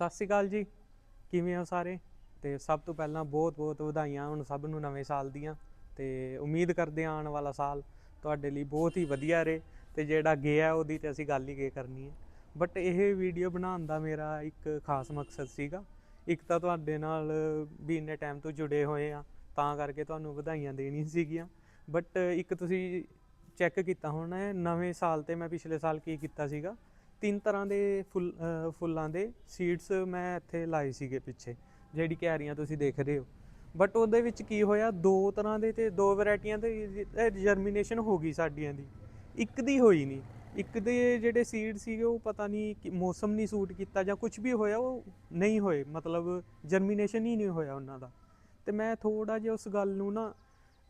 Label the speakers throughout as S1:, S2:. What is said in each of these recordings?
S1: ਸਤਿ ਸ਼੍ਰੀ ਅਕਾਲ ਜੀ। ਕਿਵੇਂ ਹੋ ਸਾਰੇ? ਤੇ ਸਭ ਤੋਂ ਪਹਿਲਾਂ ਬਹੁਤ ਬਹੁਤ ਵਧਾਈਆਂ ਹੁਣ ਸਭ ਨੂੰ ਨਵੇਂ ਸਾਲ ਦੀਆਂ। ਤੇ ਉਮੀਦ ਕਰਦੇ ਹਾਂ ਆਉਣ ਵਾਲਾ ਸਾਲ ਤੁਹਾਡੇ ਲਈ ਬਹੁਤ ਹੀ ਵਧੀਆ ਰਹੇ। ਤੇ ਜਿਹੜਾ ਗਿਆ ਉਹਦੀ ਤੇ ਅਸੀਂ ਗੱਲ ਹੀ ਕੇ ਕਰਨੀ ਹੈ। ਬਟ ਇਹ ਵੀਡੀਓ ਬਣਾਉਣ ਦਾ ਮੇਰਾ ਇੱਕ ਖਾਸ ਮਕਸਦ ਸੀਗਾ। ਇੱਕ ਤਾਂ ਤੁਹਾਡੇ ਨਾਲ ਵੀ ਇੰਨੇ ਟਾਈਮ ਤੋਂ ਜੁੜੇ ਹੋਏ ਆ ਤਾਂ ਕਰਕੇ ਤੁਹਾਨੂੰ ਵਧਾਈਆਂ ਦੇਣੀ ਸੀਗੀਆਂ। ਬਟ ਇੱਕ ਤੁਸੀਂ ਚੈੱਕ ਕੀਤਾ ਹੋਣਾ ਨਵੇਂ ਸਾਲ ਤੇ ਮੈਂ ਪਿਛਲੇ ਸਾਲ ਕੀ ਕੀਤਾ ਸੀਗਾ? ਤਿੰਨ ਤਰ੍ਹਾਂ ਦੇ ਫੁੱਲ, ਅਹ, ਫੁੱਲਾਂ ਦੇ ਸੀਡਸ ਮੈਂ ਇੱਥੇ ਲਾਏ ਸੀਗੇ ਪਿੱਛੇ, ਜਿਹੜੀ ਕਿਆਰੀਆਂ ਤੁਸੀਂ ਦੇਖ ਰਹੇ ਹੋ। ਬਟ ਉਹਦੇ ਵਿੱਚ ਕੀ ਹੋਇਆ, ਦੋ ਤਰ੍ਹਾਂ ਦੇ ਤੇ ਦੋ ਵੈਰਾਈਟੀਆਂ ਦੇ ਜਰਮੀਨੇਸ਼ਨ ਹੋ ਗਈ ਸਾਡੀਆਂ ਦੀ। ਇੱਕ ਦੀ ਹੋਈ ਨਹੀਂ। ਇੱਕ ਦੇ ਜਿਹੜੇ ਸੀਡ ਸੀਗੇ, ਉਹ ਪਤਾ ਨਹੀਂ ਕਿ ਮੌਸਮ ਨਹੀਂ ਸੂਟ ਕੀਤਾ ਜਾਂ ਕੁਝ ਵੀ ਹੋਇਆ, ਉਹ ਨਹੀਂ ਹੋਏ। ਮਤਲਬ ਜਰਮੀਨੇਸ਼ਨ ਹੀ ਨਹੀਂ ਹੋਇਆ ਉਹਨਾਂ ਦਾ। ਤੇ ਮੈਂ ਥੋੜਾ ਜਿਹਾ ਉਸ ਗੱਲ ਨੂੰ ਨਾ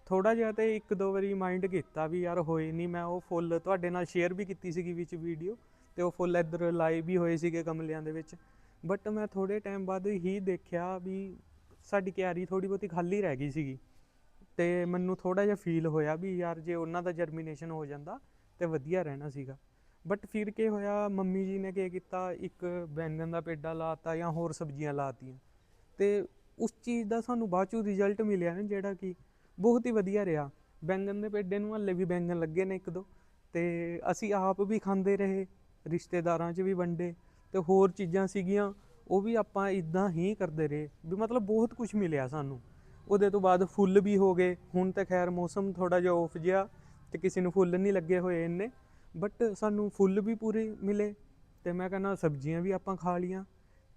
S1: ਥੋੜਾ ਜਿਹਾ ਤੇ ਇੱਕ ਦੋ ਵਾਰੀ ਮਾਈਂਡ ਕੀਤਾ ਵੀ ਯਾਰ ਹੋਏ ਨਹੀਂ, ਮੈਂ ਉਹ ਫੁੱਲ ਤੁਹਾਡੇ ਨਾਲ ਸ਼ੇਅਰ ਵੀ ਕੀਤੀ ਸੀਗੀ ਵਿੱਚ ਵੀਡੀਓ ਤੇ ਉਹ ਫੁੱਲ ਇੱਧਰ ਲਾਏ ਵੀ ਹੋਏ ਸੀਗੇ ਗਮਲਿਆਂ ਦੇ ਵਿੱਚ। ਬਟ ਮੈਂ ਥੋੜੇ ਟਾਈਮ ਬਾਅਦ ਹੀ ਦੇਖਿਆ ਵੀ ਸਾਡੀ ਕਿਆਰੀ ਥੋੜੀ ਬਹੁਤੀ ਖਾਲੀ ਰਹਿ ਗਈ ਸੀਗੀ। ਤੇ ਮੈਨੂੰ ਥੋੜਾ ਜਿਹਾ ਫੀਲ ਹੋਇਆ ਵੀ ਯਾਰ ਜੇ ਉਹਨਾਂ ਦਾ ਜਰਮੀਨੇਸ਼ਨ ਹੋ ਜਾਂਦਾ ਤੇ ਵਧੀਆ ਰਹਿਣਾ ਸੀਗਾ। ਬਟ ਫਿਰ ਕੀ ਹੋਇਆ, ਮੰਮੀ ਜੀ ਨੇ ਕੀ ਕੀਤਾ, ਇੱਕ ਬੈਂਗਣ ਦਾ ਪੇਡਾ ਲਾਤਾ ਜਾਂ ਹੋਰ ਸਬਜ਼ੀਆਂ ਲਾਤੀਆਂ। ਤੇ ਉਸ ਚੀਜ਼ ਦਾ ਸਾਨੂੰ ਬਾਅਦ ਚੋਂ ਰਿਜ਼ਲਟ ਮਿਲਿਆ ਨਾ ਜਿਹੜਾ ਕਿ ਬਹੁਤ ਹੀ ਵਧੀਆ ਰਿਹਾ। ਬੈਂਗਣ ਦੇ ਪੇਡੇ ਨੂੰ ਹਲੇ ਵੀ ਬੈਂਗਣ ਲੱਗੇ ਨੇ ਇੱਕ ਦੋ। ਤੇ ਅਸੀਂ ਆਪ ਵੀ ਖਾਂਦੇ ਰਹੇ। ਰਿਸ਼ਤੇਦਾਰਾਂ 'ਚ ਵੀ ਵੰਡੇ ਤੇ ਹੋਰ ਚੀਜ਼ਾਂ ਸੀਗੀਆਂ, ਉਹ ਵੀ ਆਪਾਂ ਇਦਾਂ ਹੀ ਕਰਦੇ ਰਹੇ ਵੀ ਮਤਲਬ ਬਹੁਤ ਕੁਝ ਮਿਲਿਆ ਸਾਨੂੰ। ਉਹਦੇ ਤੋਂ ਬਾਅਦ ਫੁੱਲ ਵੀ ਹੋ ਗਏ। ਹੁਣ ਤਾਂ ਖੈਰ ਮੌਸਮ ਥੋੜਾ ਜਿਹਾ ਆਫ ਜਿਹਾ ਤੇ ਕਿਸੇ ਨੂੰ ਫੁੱਲ ਨਹੀਂ ਲੱਗੇ ਹੋਏ ਇੰਨੇ ਬਟ ਸਾਨੂੰ ਫੁੱਲ ਵੀ ਪੂਰੇ ਮਿਲੇ ਤੇ ਮੈਂ ਕਹਿੰਦਾ ਸਬਜ਼ੀਆਂ ਵੀ ਆਪਾਂ ਖਾ ਲੀਆਂ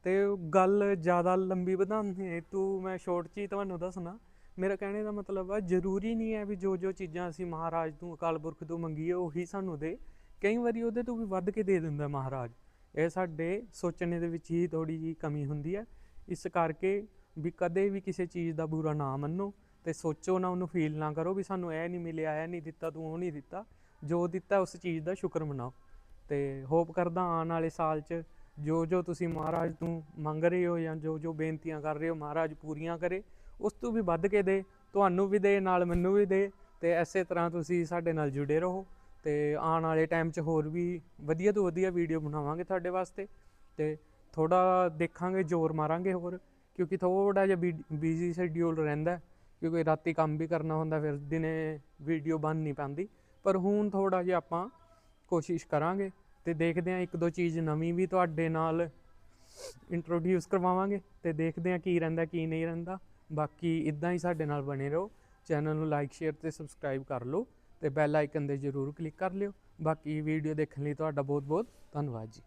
S1: ਤੇ ਗੱਲ ਜ਼ਿਆਦਾ ਲੰਬੀ ਵਧਾਉਂਦੇ ਤੂੰ ਮੈਂ ਸ਼ਾਰਟ 'ਚ ਹੀ ਤੁਹਾਨੂੰ ਦੱਸਣਾ, ਮੇਰਾ ਕਹਿਣੇ ਦਾ ਮਤਲਬ ਆ, ਜ਼ਰੂਰੀ ਨਹੀਂ ਹੈ ਵੀ ਜੋ ਜੋ ਚੀਜ਼ਾਂ ਅਸੀਂ ਮਹਾਰਾਜ ਤੋਂ, ਅਕਾਲ ਪੁਰਖ ਤੋਂ ਮੰਗੀਏ, ਉਹੀ ਸਾਨੂੰ ਦੇ। ਕਈ ਵਾਰੀ ਉਹਦੇ ਤੋਂ ਵੀ ਵੱਧ ਕੇ ਦੇ ਦਿੰਦਾ ਮਹਾਰਾਜ। ਇਹ ਸਾਡੇ ਸੋਚਣੇ ਦੇ ਵਿੱਚ ਹੀ ਥੋੜੀ ਜੀ ਕਮੀ ਹੁੰਦੀ ਹੈ। ਇਸ ਕਰਕੇ ਵੀ ਕਦੇ ਵੀ ਕਿਸੇ ਚੀਜ਼ ਦਾ ਬੁਰਾ ਨਾ ਮੰਨੋ ਤੇ ਸੋਚੋ ਨਾ, ਉਹਨੂੰ ਫੀਲ ਨਾ ਕਰੋ ਵੀ ਸਾਨੂੰ ਇਹ ਨਹੀਂ ਮਿਲਿਆ, ਇਹ ਨਹੀਂ ਦਿੱਤਾ, ਤੂੰ ਉਹ ਨਹੀਂ ਦਿੱਤਾ। ਜੋ ਦਿੱਤਾ ਉਸ ਚੀਜ਼ ਦਾ ਸ਼ੁਕਰ ਮਨਾਓ। ਤੇ ਹੋਪ ਕਰਦਾ ਆਉਣ ਵਾਲੇ ਸਾਲ 'ਚ ਜੋ ਜੋ ਤੁਸੀਂ ਮਹਾਰਾਜ ਤੋਂ ਮੰਗ ਰਹੇ ਹੋ ਜਾਂ ਜੋ ਜੋ ਬੇਨਤੀਆਂ ਕਰ ਰਹੇ ਹੋ, ਮਹਾਰਾਜ ਪੂਰੀਆਂ ਕਰੇ, ਉਸ ਤੋਂ ਵੀ ਵੱਧ ਕੇ ਦੇ, ਤੁਹਾਨੂੰ ਵੀ ਦੇ, ਨਾਲ ਮੈਨੂੰ ਵੀ ਦੇ ਤੇ ਐਸੇ ਤਰ੍ਹਾਂ ਤੁਸੀਂ ਸਾਡੇ ਨਾਲ ਜੁੜੇ ਰਹੋ। ਤੇ ਆਉਣ ਵਾਲੇ ਟਾਈਮ 'ਚ ਹੋਰ ਵੀ ਵਧੀਆ ਤੋਂ ਵਧੀਆ ਵੀਡੀਓ ਬਣਾਵਾਂਗੇ ਤੁਹਾਡੇ ਵਾਸਤੇ ਤੇ ਥੋੜਾ ਦੇਖਾਂਗੇ, ਜ਼ੋਰ ਮਾਰਾਂਗੇ ਹੋਰ, ਕਿਉਂਕਿ ਥੋੜਾ ਜਿਹਾ ਬਿਜ਼ੀ ਸ਼ੈਡਿਊਲ ਰਹਿੰਦਾ ਕਿਉਂਕਿ ਰਾਤੀ ਕੰਮ ਵੀ ਕਰਨਾ ਹੁੰਦਾ, ਫਿਰ ਦਿਨੇ ਵੀਡੀਓ ਬਣ ਨਹੀਂ ਪਾਉਂਦੀ ਪਰ ਹੁਣ ਥੋੜਾ ਜਿਹਾ ਆਪਾਂ ਕੋਸ਼ਿਸ਼ ਕਰਾਂਗੇ ਤੇ ਦੇਖਦੇ ਹਾਂ ਇੱਕ ਦੋ ਚੀਜ਼ ਨਵੀਂ ਵੀ ਤੁਹਾਡੇ ਨਾਲ ਇੰਟਰੋਡਿਊਸ ਕਰਵਾਵਾਂਗੇ ਤੇ ਦੇਖਦੇ ਹਾਂ ਕੀ ਰਹਿੰਦਾ, ਕੀ ਨਹੀਂ ਰਹਿੰਦਾ, ਬਾਕੀ ਇਦਾਂ ਹੀ ਸਾਡੇ ਨਾਲ ਬਣੇ ਰਹੋ, ਚੈਨਲ ਨੂੰ ਲਾਈਕ ਸ਼ੇਅਰ ਤੇ ਸਬਸਕ੍ਰਾਈਬ ਕਰ ਲਓ। ਤੇ ਬੈਲ ਆਈਕਨ ਦੇ ਜਰੂਰ ਕਲਿੱਕ ਕਰ ਲਿਓ। ਬਾਕੀ ਵੀਡੀਓ ਦੇਖਣ ਲਈ ਤੁਹਾਡਾ ਬਹੁਤ ਬਹੁਤ ਧੰਨਵਾਦ ਜੀ।